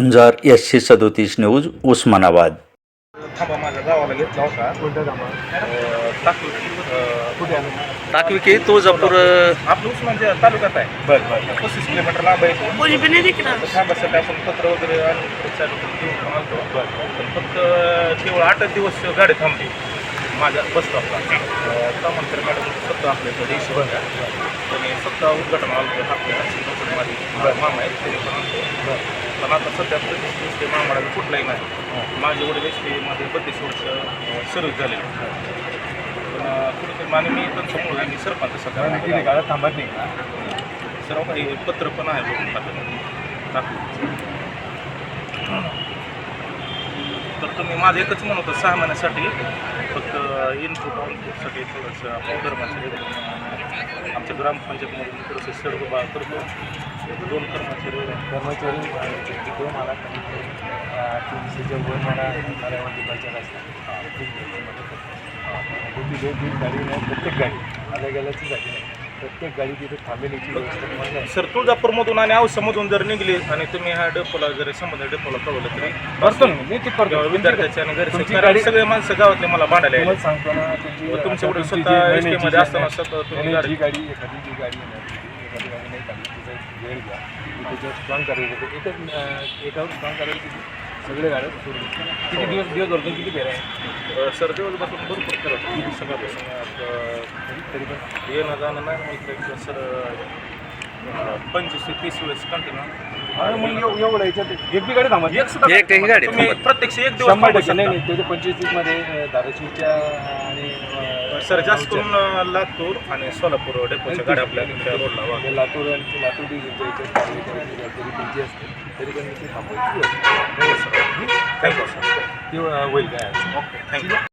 झुंजार एसशे सदोतीस न्यूज उस्मानाबाद. थांबा माझ्या गावाला घेतला होता. टाकविके तुळजापूर आपलं उस्मानच्या तालुक्यात आहे. बरं बरं पस्तीस किलोमीटर लांब आहे. इथून. तर थांबासाठी आपण पत्र वगैरे आणून पुढे चालू करून घेऊन पण आलतो पण फक्त केवळ आठच दिवस गाडी थांबली. माझ्या बस स्टॉपला तामंतर मॅडम स्वतः आपल्या इथं देश होत्या. त्यांनी स्वतः उद्घाटन आलं आपल्या माझी मामा आहेत त्यांनी पण आलतो पण आता सध्या पस्तीस वीस ते महामंडळाला कुठलाही नाही. माझे वडील एसमध्ये बत्तीस वर्ष सर्व्हिस झालेली पण कुठेतरी आणि मी पण समोर मी सरपंच सध्या काळात थांबत नाही सर्व काही पत्र पण आहे बघून टाकलं. टाकलं. तर तुम्ही माझं एकच म्हणत होतं सहा महिन्यासाठी. फक्त इनपुट आउटपुटसाठी थोडंसं आपल्या कर्मचारी आमच्या ग्रामपंचायतमधून थोडंसं सर्व बा करतो. दोन कर्मचारी कर्मचारी दोन मला तीनशेच्या वर मला कार्यामध्ये प्रचार असतात कुठली दोन तीन गाडी नाही प्रत्येक गाडी आल्या गेल्याची गाडी नाही. प्रत्येक गाडी तिथे थांबेल याची व्यवस्था तुम्हाला आहे. सर तुळजापूरमधून आणि औषधमधून जर निघली आणि तुम्ही ह्या डेपोला जरी संबंधित डेपोला कळवलं तरी करतो ना मी ते करतो विद्यार्थ्याचे आणि घरचे तुमची कारण गाडी- सगळे माणसं गावातले मला भांडायला यायले. तुम्हाला सांगतो ना तुमची आता स्वतः SD नाही, मध्ये जी- असताना नाही, स्वतः तुम्ही नाही, गाडी- जी गाडी एखादी जी गाडी आहे ना एखादी गाडी नाही चालली तिचा वेळ घ्या त्याच्यावर स्ट्रॉंग करायला एकच अं, एकावर स्ट्रॉंग करायला किती सगळे गाड्या सोडून किती दिवस दिवस भरतो किती फेऱ्या आहे? सर दिवसपासून भरपूर करत अ, तरी पण येणं जाणं नाही की सर पंचवीस ते तीस वेळेस कंटिन्यू अरे मग एव- एवढं याच्यात एक बी गाडी थांबत एक सुद्धा एक- एक गाडी तुम्ही थांबत. प्रत्यक्ष एक दिवस शंभर थांबू टक्के. नाही शकता. नाही त्याच्या पंचवीसमध्ये धाराशिवच्या आणि अं, सर जास्त. करून अ, लातूर आणि सोलापूर डेपोच्या गाड्या आपल्या इकडच्या रोडला वा ते लातूर आणि लातूर डिव्हिजनच्या याच्यात कार्य करायची जबाबदारी त्यांची असते तरी पण मी ते थांबवायची थँक्यू सर. ते अं, होईल काय? Okay thank you.